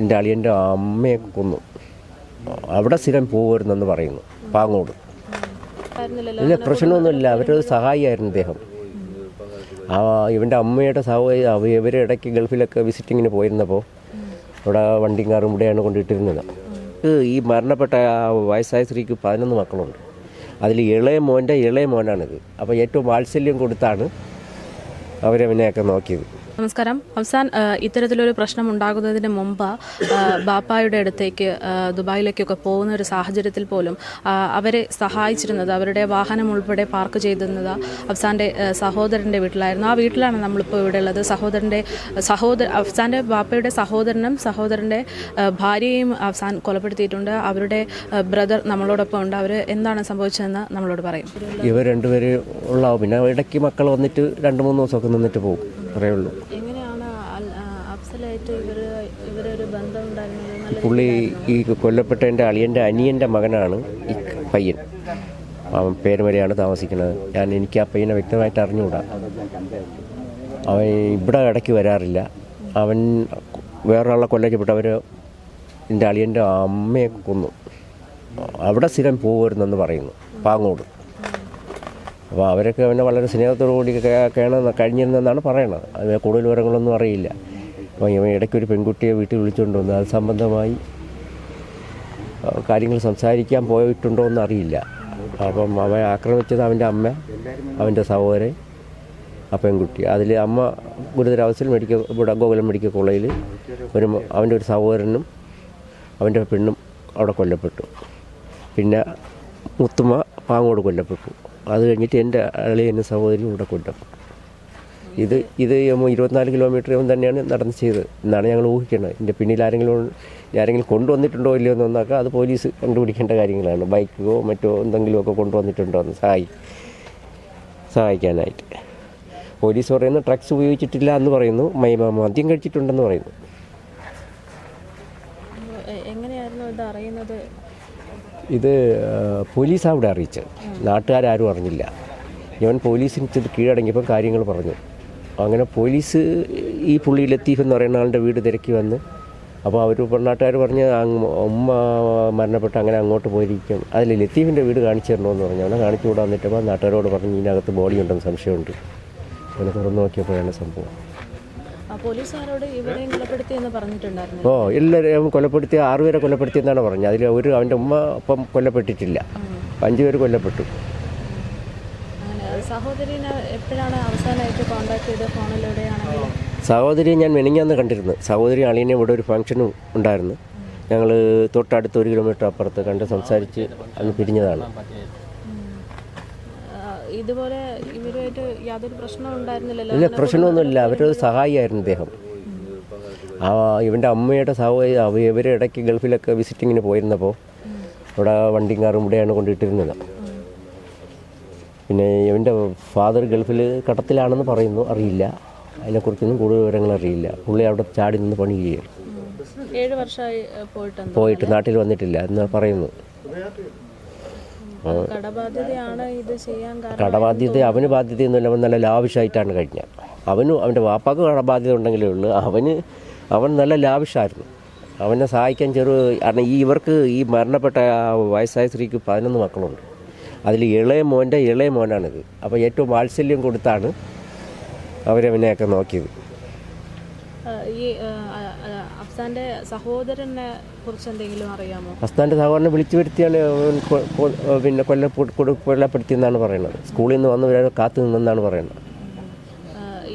എന്റെ അളിയന്റെ അമ്മയെ കൊന്നു. അവിടെ സ്ഥിരം പോകുമായിരുന്നെന്ന് പറയുന്നു പാങ്ങോട്. ഇല്ല പ്രശ്നമൊന്നുമില്ല അവരൊരു സഹായിയായിരുന്നു അദ്ദേഹം ആ ഇവന്റെ അമ്മയുടെ സഹോദരി ഇവർ ഇടയ്ക്ക് ഗൾഫിലൊക്കെ വിസിറ്റിങ്ങിന് പോയിരുന്നപ്പോൾ ഇവിടെ വണ്ടിയും കാറും ഇവിടെയാണ് കൊണ്ടിട്ടിരുന്നത്. ഈ മരണപ്പെട്ട ആ വയസ്സായ സ്ത്രീക്ക് പതിനൊന്ന് മക്കളുണ്ട്. അതിൽ ഇളയ മോന്റെ ഇളയ മോനാണിത്. അപ്പോൾ ഏറ്റവും വാത്സല്യം കൊടുത്താണ് അവരവനെയൊക്കെ നോക്കിയത്. നമസ്കാരം. അവസാൻ ഇത്തരത്തിലൊരു പ്രശ്നം ഉണ്ടാകുന്നതിന് മുമ്പ് ബാപ്പായുടെ അടുത്തേക്ക് ദുബായിലേക്കൊക്കെ പോകുന്ന ഒരു സാഹചര്യത്തിൽ പോലും അവരെ സഹായിച്ചിരുന്നത് അവരുടെ വാഹനം ഉൾപ്പെടെ പാർക്ക് ചെയ്തിരുന്നത് അഫ്സാന്റെ സഹോദരന്റെ വീട്ടിലായിരുന്നു. ആ വീട്ടിലാണ് നമ്മളിപ്പോൾ ഇവിടെ ഉള്ളത്. സഹോദരന്റെ സഹോദര അഫ്സാന്റെ ബാപ്പയുടെ സഹോദരനും സഹോദരന്റെ ഭാര്യയും അഫ്സാൻ കൊലപ്പെടുത്തിയിട്ടുണ്ട്. അവരുടെ ബ്രദർ നമ്മളോടൊപ്പം ഉണ്ട്. അവർ എന്താണ് സംഭവിച്ചതെന്ന് നമ്മളോട് പറയും. ഇവർ രണ്ടുപേരും ഉള്ള പിന്നെ ഇടയ്ക്ക് മക്കൾ വന്നിട്ട് രണ്ട് മൂന്ന് ദിവസമൊക്കെ നിന്നിട്ട് പോകും. അത്രയേ ഉള്ളൂ. പുള്ളി ഈ കൊല്ലപ്പെട്ട എന്റെ അളിയന്റെ അനിയന്റെ മകനാണ് ഈ പയ്യൻ. അവൻ വരെയാണ് താമസിക്കുന്നത്. ഞാൻ എനിക്ക് ആ പയ്യനെ വ്യക്തമായിട്ട് അറിഞ്ഞുകൂടാ. അവൻ ഇവിടെ ഇടയ്ക്ക് വരാറില്ല. അവൻ വേറൊരാളെ കൊല്ലപ്പെട്ടവർ എന്റെ അളിയന്റെ അമ്മയെ കൊന്നു. അവിടെ സ്ഥിരം പോകുമായിരുന്നെന്ന് പറയുന്നു. പാങ്ങോട്. അപ്പോൾ അവരൊക്കെ അവനെ വളരെ സ്നേഹത്തോടു കൂടി കേണമെന്ന് കഴിഞ്ഞിരുന്നെന്നാണ് പറയണത്. അത് കൂടുതൽ വിവരങ്ങളൊന്നും അറിയില്ല. അപ്പോൾ ഇവൻ ഇടയ്ക്കൊരു പെൺകുട്ടിയെ വീട്ടിൽ വിളിച്ചുകൊണ്ട് വന്നു. അത് സംബന്ധമായി കാര്യങ്ങൾ സംസാരിക്കാൻ പോയിട്ടുണ്ടോ എന്ന് അറിയില്ല. അപ്പം അവൻ ആക്രമിച്ചത് അവന്റെ അമ്മ അവന്റെ സഹോദരൻ ആ പെൺകുട്ടി. അതിൽ അമ്മ ഗുരുതരാവസ്ഥയിൽ മെഡിക്കൽ ഇവിടെ ഗോകുലം മെഡിക്കൽ കോളേജിൽ ഒരു അവന്റെ ഒരു സഹോദരനും അവന്റെ പെണ്ണും അവിടെ കൊല്ലപ്പെട്ടു. പിന്നെ മുത്തുമ്മ പാങ്ങോട് കൊല്ലപ്പെട്ടു. അത് കഴിഞ്ഞിട്ട് എന്റെ അളിയനും സഹോദരിയും കൂടെ കൊണ്ടും. ഇത് ഇത് ഇരുപത്തിനാല് കിലോമീറ്റർ തന്നെയാണ് നടന്ന് ചെയ്തത്. എന്നാണ് ഞങ്ങൾ ഊഹിക്കുന്നത് എന്റെ പിന്നിൽ ആരെങ്കിലും ആരെങ്കിലും കൊണ്ടുവന്നിട്ടുണ്ടോ ഇല്ലയോ എന്നൊന്നൊക്കെ അത് പോലീസ് കണ്ടുപിടിക്കേണ്ട കാര്യങ്ങളാണ്. ബൈക്കോ മറ്റോ എന്തെങ്കിലുമൊക്കെ കൊണ്ടുവന്നിട്ടുണ്ടോ എന്ന് സഹായി സഹായിക്കാനായിട്ട്. പോലീസ് പറയുന്നു ഡ്രഗ്സ് ഉപയോഗിച്ചിട്ടില്ല എന്ന് പറയുന്നു. മദ്യം കഴിച്ചിട്ടുണ്ടെന്ന് പറയുന്നു. അറിയുന്നത്? ഇത് പോലീസ് അവിടെ അറിയിച്ചത്. നാട്ടുകാരും അറിഞ്ഞില്ല. ഞാൻ പോലീസിന് ചെന്ന് കീഴടങ്ങിയപ്പോൾ കാര്യങ്ങൾ പറഞ്ഞു. അങ്ങനെ പോലീസ് ഈ പുള്ളി ലത്തീഫ് എന്ന് പറയുന്ന ആളുടെ വീട് തിരക്കി വന്ന് അപ്പോൾ അവർ നാട്ടുകാർ പറഞ്ഞ് ഉമ്മ മരണപ്പെട്ട് അങ്ങനെ അങ്ങോട്ട് പോയിരിക്കും. അതിൽ ലത്തീഫിന്റെ വീട് കാണിച്ചു തരണമെന്ന് പറഞ്ഞു. അവനെ കാണിച്ചു കൂടാൻ നിന്നപ്പോൾ നാട്ടുകാരോട് പറഞ്ഞ് ഇതിനകത്ത് ബോഡി ഉണ്ടെന്ന് സംശയമുണ്ട്. അങ്ങനെ തുറന്നു നോക്കിയപ്പോഴാണ് സംഭവം. ഓ എല്ലാവരും കൊലപ്പെടുത്തി ആറുപേരെ കൊലപ്പെടുത്തിയെന്നാണ് പറഞ്ഞത്. അതിൽ ഒരു അവന്റെ ഉമ്മ അപ്പം കൊല്ലപ്പെട്ടിട്ടില്ല അഞ്ചുപേർ കൊല്ലപ്പെട്ടു. സഹോദരി ഞാൻ മെനിഞ്ഞാന്ന് കണ്ടിരുന്നു. സഹോദരി അളിയനെ ഇവിടെ ഒരു ഫംഗ്ഷനും ഉണ്ടായിരുന്നു. ഞങ്ങൾ തൊട്ടടുത്ത് ഒരു കിലോമീറ്റർ അപ്പുറത്ത് കണ്ട് സംസാരിച്ച് അന്ന് പിരിഞ്ഞതാണ്. ഇതുപോലെ ഇവരുമായിട്ട് യാതൊരു പ്രശ്നവും ഉണ്ടായിരുന്നില്ലല്ലോ. ഇല്ല പ്രശ്നമൊന്നുമില്ല. അവരൊരു സഹായിയായിരുന്നു അദ്ദേഹം ആ ഇവന്റെ അമ്മയുടെ സഹോദരി അവ ഇവർ ഇടയ്ക്ക് ഗൾഫിലൊക്കെ വിസിറ്റിങ്ങിന് പോയിരുന്നപ്പോൾ ഇവിടെ വണ്ടിയും കാറും ഇവിടെയാണ് കൊണ്ടിട്ടിരുന്നത്. പിന്നെ ഇവന്റെ ഫാദർ ഗൾഫിൽ കടത്തിലാണെന്ന് പറയുന്നു അറിയില്ല. അതിനെക്കുറിച്ചൊന്നും കൂടുതൽ വിവരങ്ങൾ അറിയില്ല. പുള്ളി അവിടെ ചാടി നിന്ന് പണി പോയിട്ടുണ്ട് പോയിട്ട് നാട്ടിൽ വന്നിട്ടില്ല എന്ന് പറയുന്നു കടബാധ്യതയാണ് ഇത് ചെയ്യാൻ കാരണം കടബാധ്യത അവന് ബാധ്യതയൊന്നുമില്ല. അവൻ നല്ല ലാവിഷായിട്ടാണ് കഴിഞ്ഞത് അവനും അവന്റെ വാപ്പാക്ക് കടബാധ്യത ഉണ്ടെങ്കിലേ ഉള്ളൂ. അവന് അവൻ നല്ല ലാവിഷായിരുന്നു അവനെ സഹായിക്കാൻ ചെറു കാരണം ഈ ഇവർക്ക് ഈ മരണപ്പെട്ട വയസ്സായ സ്ത്രീക്ക് പതിനൊന്ന് മക്കളുണ്ട്. അതിൽ ഇളയ മോന്റെ ഇളയ മോനാണിത്. അപ്പോൾ ഏറ്റവും വാത്സല്യം കൊടുത്താണ് അവരവനെയൊക്കെ നോക്കിയത്. ഈ അഫ്സാന്റെ സഹോദരനെ കുറിച്ച് എന്തെങ്കിലും അറിയാമോ? അഫ്സാന്റെ സഹോദരനെ വിളിച്ചു വരുത്തിയാണ് പിന്നെ കൊല്ല കൊല്ലപ്പെടുത്തിയെന്നാണ് പറയുന്നത്. സ്കൂളിൽ നിന്ന് വന്ന് കാത്തു നിന്നെന്നാണ് പറയുന്നത്.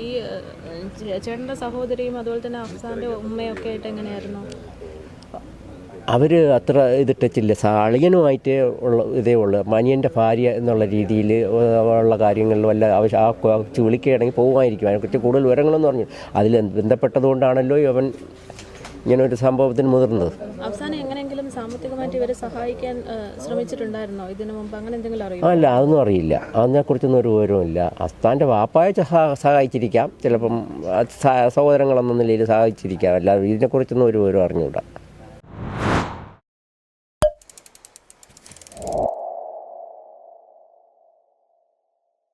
ഈ ആ, ചേട്ടന്റെ സഹോദരിയും അതുപോലെ തന്നെ അഫ്സാന്റെ ഉമ്മയൊക്കെ ആയിട്ട് എങ്ങനെയായിരുന്നു? അവർ അത്ര ഇത് ടച്ചില്ല അളിയനുമായിട്ട് ഉള്ള ഇതേ ഉള്ളൂ. മനിയന്റെ ഭാര്യ എന്നുള്ള രീതിയിൽ ഉള്ള കാര്യങ്ങളിൽ വല്ല ആവശ്യം ആ കൊച്ചു വിളിക്കുകയാണെങ്കിൽ പോകുമായിരിക്കും അതിനെക്കുറിച്ച് കൂടുതൽ വിവരങ്ങളെന്ന് പറഞ്ഞു അതിൽ ബന്ധപ്പെട്ടതുകൊണ്ടാണല്ലോ അവൻ ഇങ്ങനെ ഒരു സംഭവത്തിന് മുതിർന്നത്. അവസാനം എങ്ങനെയെങ്കിലും സാമ്പത്തികമായിട്ട് ഇവരെ സഹായിക്കാൻ ശ്രമിച്ചിട്ടുണ്ടായിരുന്നോ? ഇതിനു മുമ്പ് അങ്ങനെ എന്തെങ്കിലും അറിയോ അല്ല അതൊന്നും അറിയില്ല. അതിനെക്കുറിച്ചൊന്നും ഒരു വിവരവുമില്ല അസ്താന്റെ വാപ്പായ സഹ- സഹായിച്ചിരിക്കാം. ചിലപ്പം സഹോദരങ്ങളെന്ന നിലയിൽ സഹായിച്ചിരിക്കാം. അല്ലാതെ ഇതിനെക്കുറിച്ചൊന്നും ഒരു വിവരം അറിഞ്ഞുകൂടാ.